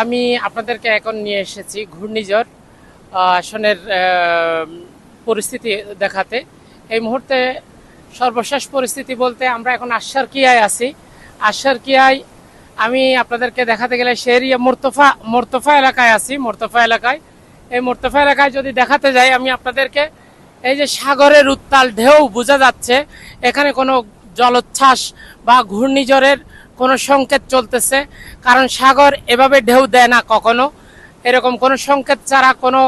আমি আপনাদেরকে এখন নিয়ে এসেছি ঘূর্ণিঝড় আসনের পরিস্থিতি দেখাতে। এই মুহূর্তে সর্বশেষ পরিস্থিতি বলতে আমরা এখন আশার কিয়ায় আছি। আশার কিয়ায় আমি আপনাদেরকে দেখাতে গেলে শেরিয়া মোর্তফা মোর্তফা এলাকায় আছি, মোর্তফা এলাকায়। এই মোর্তফা এলাকায় যদি দেখাতে যাই, আমি আপনাদেরকে এই যে সাগরের উত্তাল ঢেউ বোঝা যাচ্ছে। এখানে কোনো জলোচ্ছ্বাস বা ঘূর্ণিঝড়ের কোনো সংকেত চলতেছে। কারণ সাগর এভাবে ঢেউ দেয় না কখনো। এরকম কোনো সংকেত ছাড়া কোনো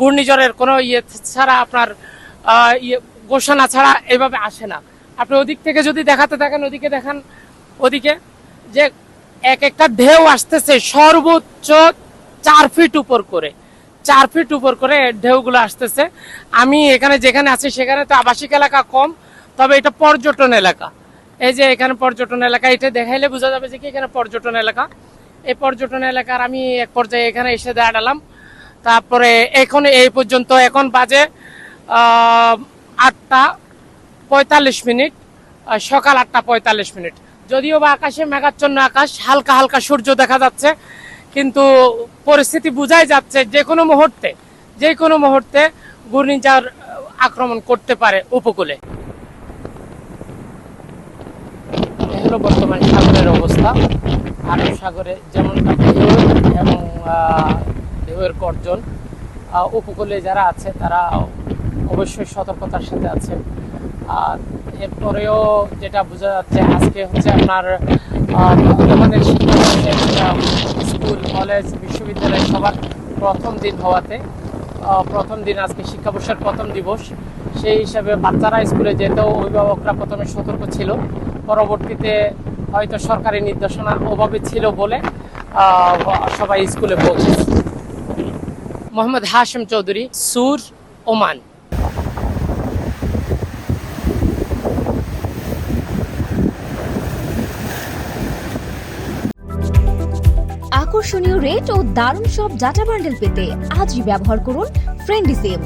ঘূর্ণিঝড়ের কোনো ইয়ে ছাড়া আপনার ইয়ে ঘোষণা ছাড়া এভাবে আসে না। আপনি ওদিক থেকে যদি দেখাতে থাকেন, ওদিকে দেখান, ওদিকে, যে এক একটা ঢেউ আসতেছে সর্বোচ্চ চার ফিট উপর করে। চার ফিট উপর করে ঢেউগুলো আসতেছে। আমি এখানে যেখানে আছি, সেখানে তো আবাসিক এলাকা কম, তবে এটা পর্যটন এলাকা। এই যে এখানে পর্যটন এলাকা, এটা দেখাইলে বোঝা যাবে যে কি এখানে পর্যটন এলাকা। এই পর্যটন এলাকার আমি এক পর্যায়ে এখানে এসে দাঁড়ালাম। তারপরে এখন এই পর্যন্ত এখন বাজে আটটা পঁয়তাল্লিশ মিনিট সকাল আটটা পঁয়তাল্লিশ মিনিট। যদিও বা আকাশে মেঘাচ্ছন্ন আকাশ, হালকা হালকা সূর্য দেখা যাচ্ছে, কিন্তু পরিস্থিতি বোঝাই যাচ্ছে যে কোনো মুহূর্তে, যে কোনো মুহূর্তে ঘূর্ণিঝড় আক্রমণ করতে পারে উপকূলে এই হলো বর্তমান সাগরের অবস্থা। আরব সাগরে যেমনটা ঢেউ এবং ঢেউয়ের গর্জন উপকূলে যারা আছে তারা অবশ্যই সতর্কতার সাথে আছে। আর এরপরেও যেটা বোঝা যাচ্ছে, আজকে হচ্ছে আপনার শিক্ষার্থীদের স্কুল, কলেজ, বিশ্ববিদ্যালয় সবার প্রথম দিন হওয়াতে প্রথম দিন আজকে শিক্ষাবর্ষের প্রথম দিবস। সেই হিসাবে বাচ্চারা স্কুলে যেতেও অভিভাবকরা প্রথমে সতর্ক ছিল। পরবর্তীতে হয়তো সরকারি নির্দেশনার অভাবে ছিল বলে সবাই স্কুলে পৌঁছেছে। মোহাম্মদ হাশেম চৌধুরী, সুর, ওমান। আকর্ষণীয় রেট ও দারুণ সব ডাটা বান্ডেল পেতে আজই ব্যবহার করুন ফ্রেন্ডি সিম